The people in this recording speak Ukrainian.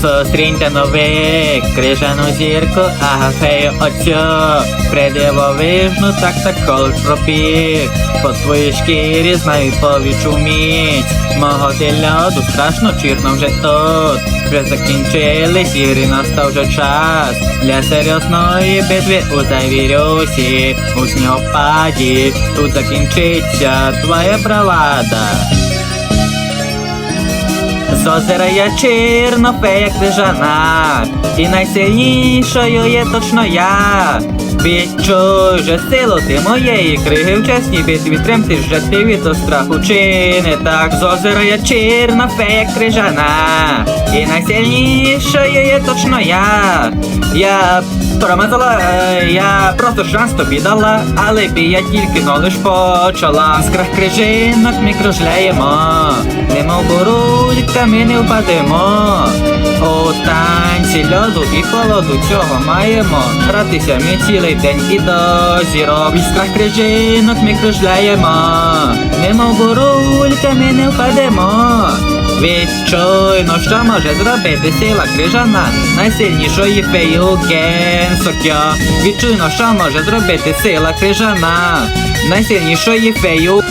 Зустріньте новик, крижану зірку, агафею оцю, придивовижну, так так кол пробіг. По твоїй шкірі знаю повічу міць. Мого ти льоду страшно чірно вже тут. Вже закінчились ігри, настав вже час для серйозної битви у завірюсі, у снігопаді. Тут закінчиться твоя бравада. З чирно пея крижана, і найсильнішою є точно я. Відчуй же силу ти моєї криги в чесній битві тремти вже ти від страху чи так з озера я чирна фея крижана, і найсильнішою точно я. Я промазала, е, я просто шанс тобі дала, але я тільки но лиш почала. З крах крижинок ми кружляємо, немов бурулька ми не впадемо. У танці льоду і холоду цього маємо. Гратися ми цілий день і до зірок. Із крах крижинок ми кружляємо, немов бурулька ми не впадемо. Відчуй, ну що може зробити сила крижана, найсильнішої фею Сокьо. Відчуй, ну що може зробити сила крижана, найсильнішої фею.